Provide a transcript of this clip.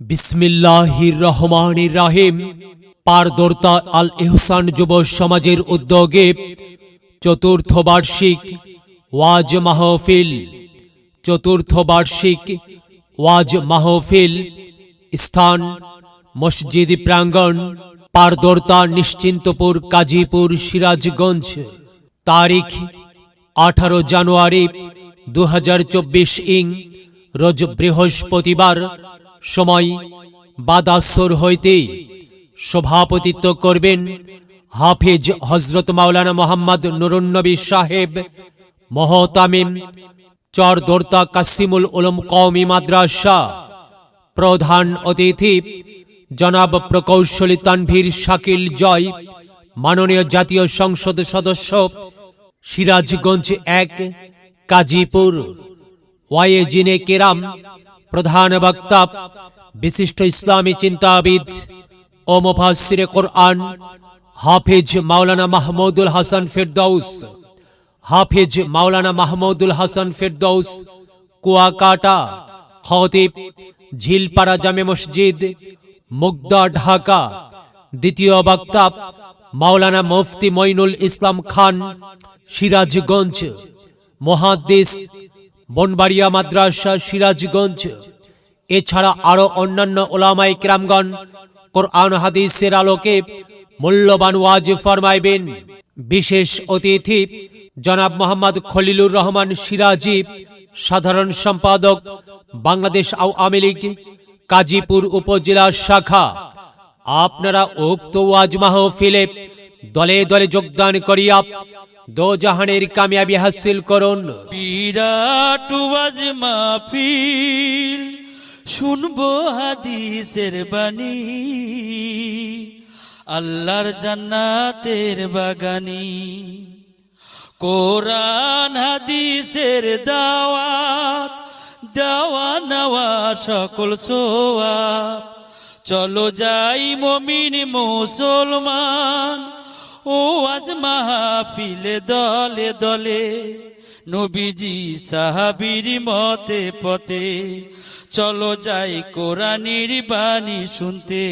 বিসমিল্লাহির রহমানির রাহিম। পারদর্তা আল এহসান যুব সমাজের উদ্যোগে চতুর্থ বার্ষিক ওয়াজ মাহফিল, চতুর্থ বার্ষিক ওয়াজ মাহফিল, স্থান, মসজিদ প্রাঙ্গণ, পারদর্তা নিশ্চিন্তপুর, কাজীপুর, সিরাজগঞ্জ। তারিখ আঠারো জানুয়ারি দু হাজার চব্বিশ ইং, রোজ বৃহস্পতিবার সময় বাদাসর হইতে সভাপতিত্ব করবেন হাফিজ হজরত মাওলানা মোহাম্মদ নুরুন্নবী সাহেব, মহতামিম চরদোর্তা কাসিমুল উলুম কওমি মাদ্রাসা, প্রধান অতিথি জনাব প্রকৌশলী তানভীর শাকিল জয়, মাননীয় জাতীয় সংসদ সদস্য সিরাজগঞ্জ এক, কাজীপুর, ওয়াইজিনে কেরাম প্রধান বক্তা, বিশিষ্ট ইসলামী চিন্তাবিদ ও মুফাসসিরে কোরআন, হাফিজ মাওলানা মাহমুদুল হাসান ফেরদৌস। হাফিজ মাওলানা মাহমুদুল হাসান ফেরদৌস, কুয়াকাটা, খতিব, ঝিলপাড়া জামে মসজিদ, মুগদা, ঢাকা। দ্বিতীয় বক্তা, মাওলানা মুফতি মইনুল ইসলাম খান, সিরাজগঞ্জ। মহাদ্দেশ বনবাড়িয়া মাদ্রাসা, সিরাজগঞ্জ। এছাড়া আরও অন্যান্য ওলামাই কিরামগণ কোরআন হাদিসের আলোকে মূল্যবান ওয়াজ ফরমাইবেন। বিশেষ অতিথি জনাব মোহাম্মদ খলিলুর রহমান সিরাজি, সাধারণ সম্পাদক বাংলাদেশ আওয়ামী লীগ, কাজীপুর উপজেলা শাখা। আপনারা উক্ত ওয়াজ মাহফিলে দলে দলে যোগদান করিয়া দো জাহানের কামিয়াবি হাসিল করুন। বিরাট ওয়াজ মাহফিল, শুনব হাদিসের বাণী। আল্লাহর জান্নাতের বাগানি। কোরআন হাদিসের দাওয়াত, দেওয়া নেওয়া সকল সোয়া চলো যাই মমিন মুসলমান ও আজ মাহফিলে দলে দলে নবীজি সাহাবির মতে পথে চলো যাই কোরআনির বাণী শুনতে।